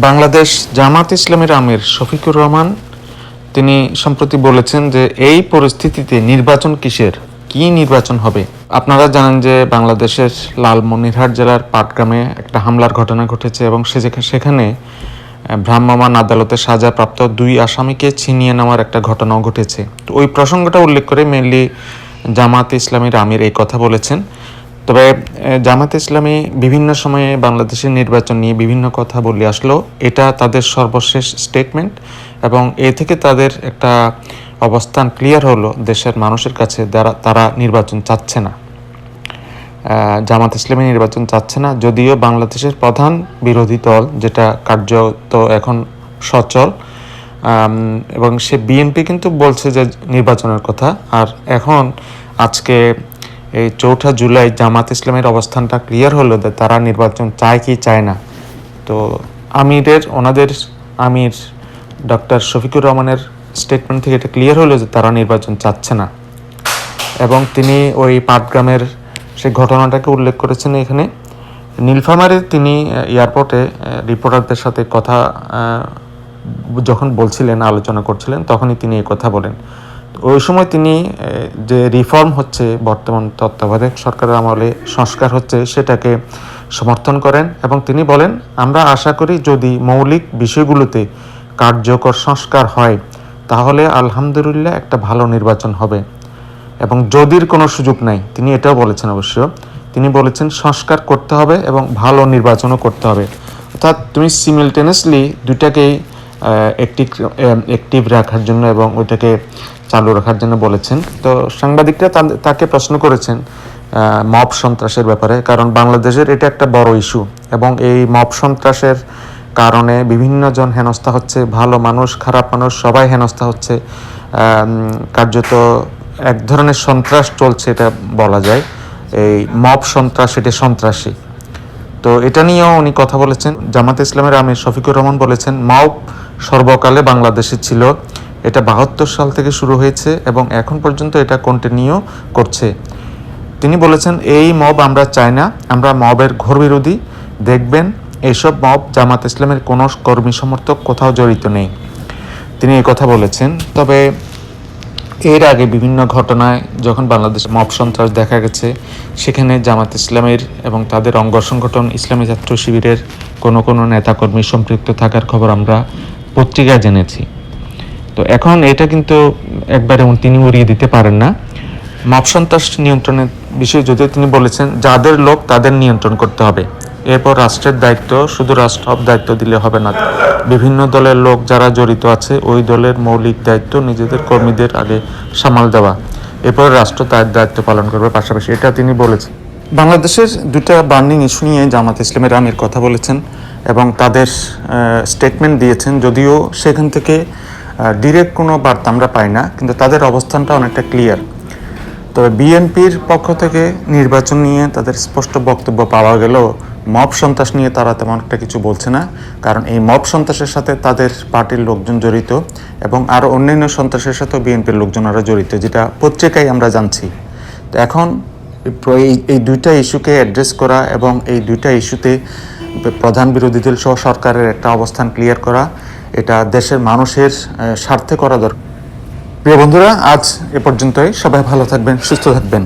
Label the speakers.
Speaker 1: বাংলাদেশ জামাত ইসলামের আমির শফিকুর রহমান তিনি সম্প্রতি বলেছেন যে এই পরিস্থিতিতে নির্বাচন কিসের? কি নির্বাচন হবে? আপনারা জানেন যে বাংলাদেশের লালমনিরহাট জেলার পাটগ্রামে একটা হামলার ঘটনা ঘটেছে এবং সেখানে আহ, ভ্রাম্যমাণ আদালতে সাজাপ্রাপ্ত দুই আসামিকে ছিনিয়ে নেওয়ার একটা ঘটনাও ঘটেছে। তো ওই প্রসঙ্গটা উল্লেখ করে মেনলি জামাত ইসলামের আমির এই কথা বলেছেন। তবে জামাত ইসলামী বিভিন্ন সময়ে বাংলাদেশের নির্বাচন নিয়ে বিভিন্ন কথা বলে আসলো। এটা তাদের সর্বশেষ স্টেটমেন্ট এবং এ থেকে তাদের একটা অবস্থান ক্লিয়ার হলো দেশের মানুষের কাছে যারা তারা নির্বাচন চাচ্ছে না। জামাত ইসলামী নির্বাচন চাচ্ছে না, যদিও বাংলাদেশের প্রধান বিরোধী দল যেটা কার্যত এখন সচল এবং সে বিএনপি কিন্তু বলছে যে নির্বাচনের কথা। আর এখন আজকে এই চৌঠা জুলাই জামাত ইসলামের অবস্থানটা ক্লিয়ার হলো তারা নির্বাচন চায় কি চায় না। তো আমিরের, ওনাদের আমির ডক্টর শফিকুর রহমানের স্টেটমেন্ট থেকে এটা ক্লিয়ার হলো যে তারা নির্বাচন চাচ্ছে না। এবং তিনি ওই পাটগ্রামের সেই ঘটনাটাকে উল্লেখ করেছেন এখানে। নীলফামারে তিনি এয়ারপোর্টে রিপোর্টারদের সাথে কথা যখন বলছিলেন, আলোচনা করছিলেন, তখনই তিনি এই কথা বলেন। ওই সময় তিনি যে রিফর্ম হচ্ছে বর্তমান তত্ত্বাবধায়ক সরকারের আমলে সংস্কার হচ্ছে সেটাকে সমর্থন করেন এবং তিনি বলেন, আমরা আশা করি যদি মৌলিক বিষয়গুলোতে কার্যকর সংস্কার হয়, তাহলে আলহামদুলিল্লাহ একটা ভালো নির্বাচন হবে। এবং যদির কোনো সুযোগ নাই, তিনি এটাও বলেছেন অবশ্য, তিনি বলেছেন সংস্কার করতে হবে এবং ভালো নির্বাচনও করতে হবে। অর্থাৎ তুমি সিমিলটেনিয়াসলি দুইটাকেই অ্যাক্টিভ অ্যাক্টিভ রাখার জন্য এবং ওইটাকে চালু রাখার জন্য বলেছেন। তো সাংবাদিকরা তাকে প্রশ্ন করেছেন মব সন্ত্রাসের ব্যাপারে, কারণ বাংলাদেশের এটা একটা বড় ইস্যু এবং এই মব সন্ত্রাসের কারণে বিভিন্ন জন হেনস্থা হচ্ছে, ভালো মানুষ, খারাপ মানুষ, সবাই হেনস্থা হচ্ছে কার্যত এক ধরনের সন্ত্রাস চলছে এটা বলা যায়। এই মব সন্ত্রাস, এটা সন্ত্রাসী। তো এটা নিয়েও উনি কথা বলেছেন। জামাত ইসলামের আমির শফিকুর রহমান বলেছেন, মব সর্বকালে বাংলাদেশে ছিল। এটা বাহাত্তর সাল থেকে শুরু হয়েছে এবং এখন পর্যন্ত এটা কন্টিনিউ করছে। তিনি বলেছেন, এই মব আমরা চাই না, আমরা মবের ঘোর বিরোধী। দেখবেন এইসব মব জামাত ইসলামের কোনো কর্মী সমর্থক কোথাও জড়িত নেই। তিনি এই কথা বলেছেন। তবে এর আগে বিভিন্ন ঘটনায় যখন বাংলাদেশে মব সন্ত্রাস দেখা গেছে, সেখানে জামাত ইসলামের এবং তাদের অঙ্গ সংগঠন ইসলামী ছাত্র শিবিরের কোনো কোনো নেতাকর্মী সম্পৃক্ত থাকার খবর আমরা পত্রিকায় জেনেছি। তো এখন এটা কিন্তু একবারে তিনি উড়িয়ে দিতে পারেন না। মব সন্ত্রাস নিয়ন্ত্রণের বিষয়ে যদিও তিনি বলেছেন, যাদের লোক তাদের নিয়ন্ত্রণ করতে হবে। এরপর রাষ্ট্রের দায়িত্ব, শুধু রাষ্ট্র দায়িত্ব দিলে হবে না, বিভিন্ন দলের লোক যারা জড়িত আছে, ওই দলের মৌলিক দায়িত্ব নিজেদের কর্মীদের আগে সামাল দেওয়া। এরপর রাষ্ট্র তার দায়িত্ব পালন করবে পাশাপাশি। এটা তিনি বলেছেন। বাংলাদেশের দুটা বার্নিং ইস্যু নিয়ে জামাত ইসলামের আমির কথা বলেছেন এবং তাদের স্টেটমেন্ট দিয়েছেন, যদিও সেখান থেকে ডিরেক্ট কোনো বার্তা আমরা পাই না, কিন্তু তাদের অবস্থানটা অনেকটা ক্লিয়ার তবে বিএনপির পক্ষ থেকে নির্বাচন নিয়ে তাদের স্পষ্ট বক্তব্য পাওয়া গেলেও মব সন্ত্রাস নিয়ে তারা তেমন একটা কিছু বলছে না, কারণ এই মব সন্ত্রাসের সাথে তাদের পার্টির লোকজন জড়িত এবং আরও অন্যান্য সন্ত্রাসের সাথেও বিএনপির লোকজনরা জড়িত, যেটা পত্রিকায় আমরা জানছি। তো এখন এই দুইটা ইস্যুকে অ্যাড্রেস করা এবং এই দুইটা ইস্যুতে প্রধান বিরোধী দল সহ সরকারের একটা অবস্থান ক্লিয়ার করা। এটা দেশের মানুষের স্বার্থে করা দরকার। প্রিয় বন্ধুরা, আজ এ পর্যন্তই। সবাই ভালো থাকবেন, সুস্থ থাকবেন।